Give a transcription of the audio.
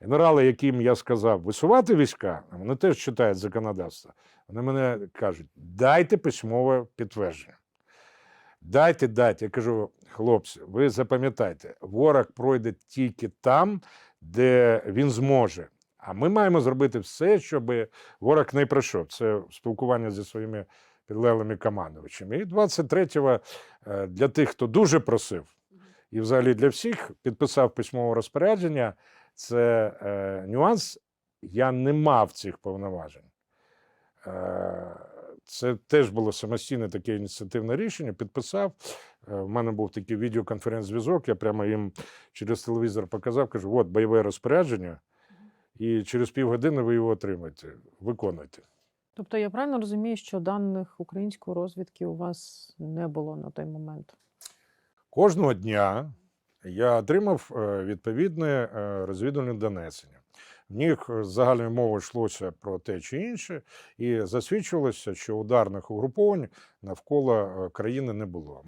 Генерали, яким я сказав висувати війська, вони теж читають законодавство. Вони мене кажуть: дайте письмове підтвердження. Дайте, дайте. Я кажу, хлопці, ви запам'ятайте, ворог пройде тільки там, де він зможе. А ми маємо зробити все, щоб ворог не пройшов. Це спілкування зі своїми підлеглими командувачами. І 23-го е, для тих, хто дуже просив, і взагалі для всіх підписав письмове розпорядження. Це е, нюанс. Я не мав цих повноважень. Е, це теж було самостійне таке ініціативне рішення. Підписав. Е, в мене був такий відеоконференц-зв'язок. Я прямо їм через телевізор показав, кажу: от бойове розпорядження, і через півгодини ви його отримаєте. Виконуйте. Тобто я правильно розумію, що даних української розвідки у вас не було на той момент? Кожного дня я отримав е, відповідне е, розвідувальне донесення. В них е, загальною мовою йшлося про те чи інше, і засвідчувалося, що ударних угруповань навколо країни не було.